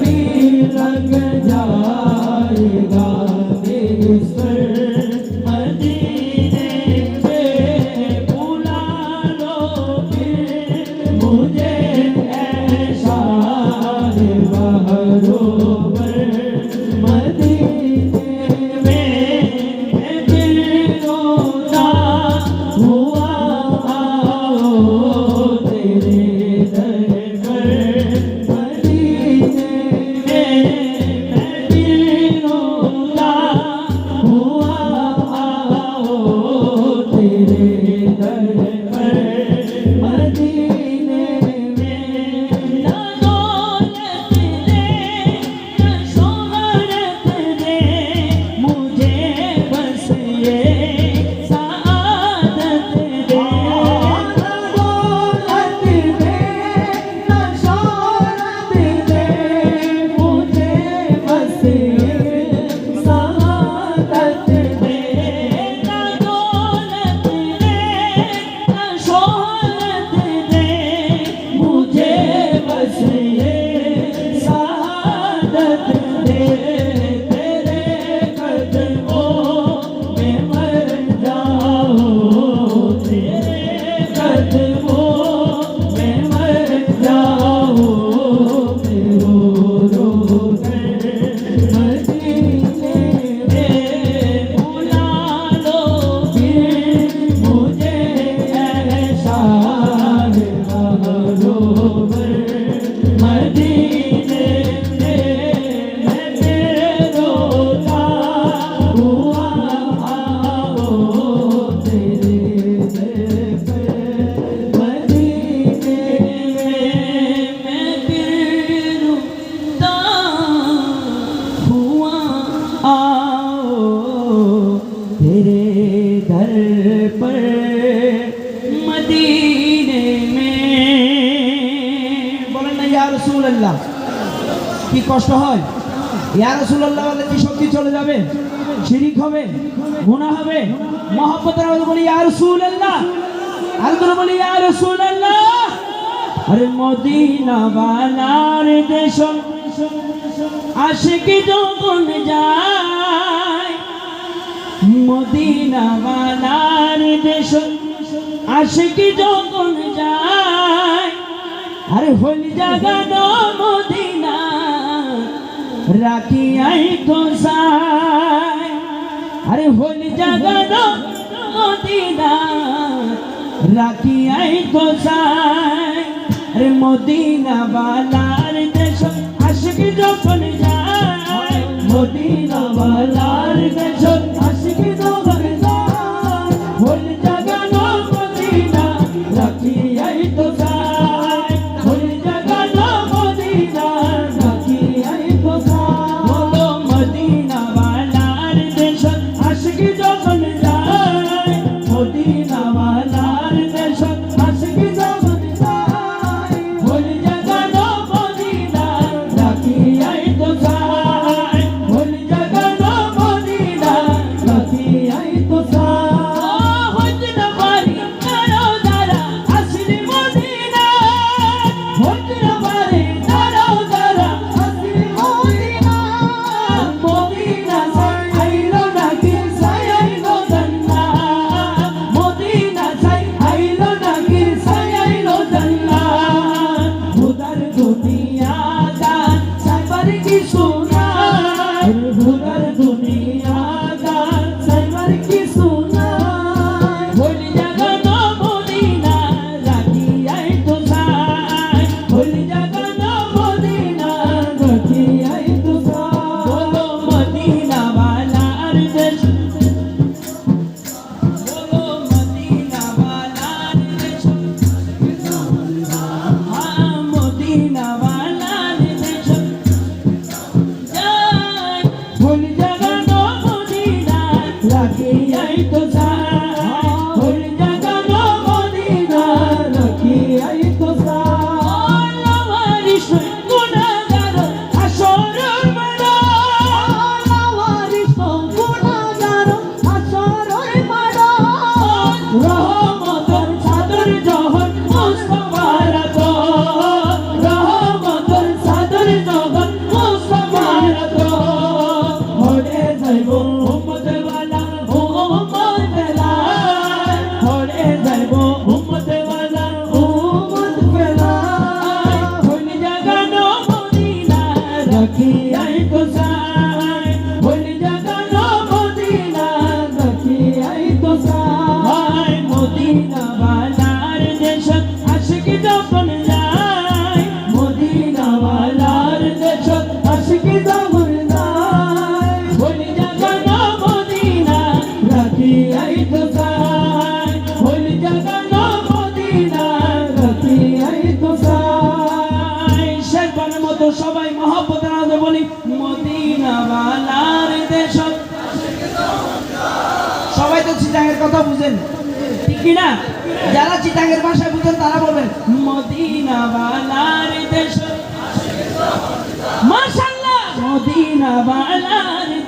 be like तेरे दर पर मदीने में। बोलें ना, या रसूल अल्लाह কি কষ্ট হয়? ইয়া রাসূলুল্লাহ বলে কি শক্তি চলে যাবে? শিরিক হবে, গুনাহ হবে, মহব্বতের আওয়াজ বলি, ইয়া রাসূলুল্লাহ। আর করে বলি, ইয়া রাসূলুল্লাহ। আরে মদিনা বানার দেশ আশিক যখন যায় মদিনাওয়ালার দেশ। আশিক যখন যায়, আরে হল জাগানো মদিনা রাখি আই তো সাই আরে হল জাগানো মদিনা রাখি আই তো সাই আরে মদিনাওয়ালার দেশ, আশিক যখন যায়, মদিনাওয়ালার দেশ। Hoy কথা বুঝেন? ঠিক না যারা চিতাঙ্গের ভাষা বুঝেন, তারা বলবেন, মদিনাওয়ালার দেশ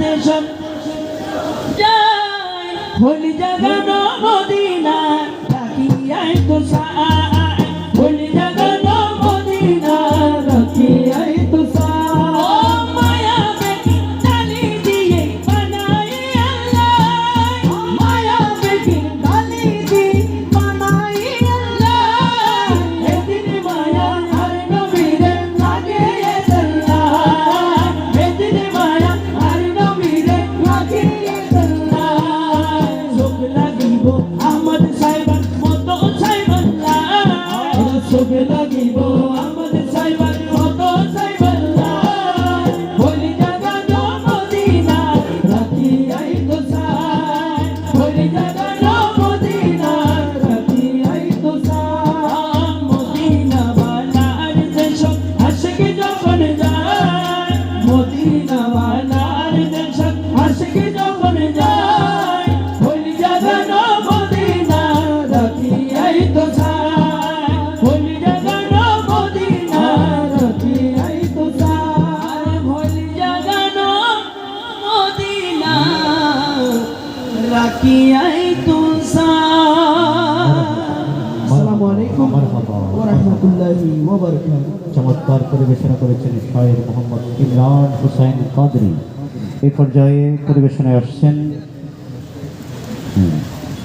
দেশ। যাই মদিনা কিয়াই তুলসা। আসসালামু আলাইকুম ওয়া রাহমাতুল্লাহি চমৎকার পরিবেশনা করেছেন শায়ের মোহাম্মদ ইমরান হুসাইন কাদরি। এ পর্যায়ে পরিবেশনায় আসছেন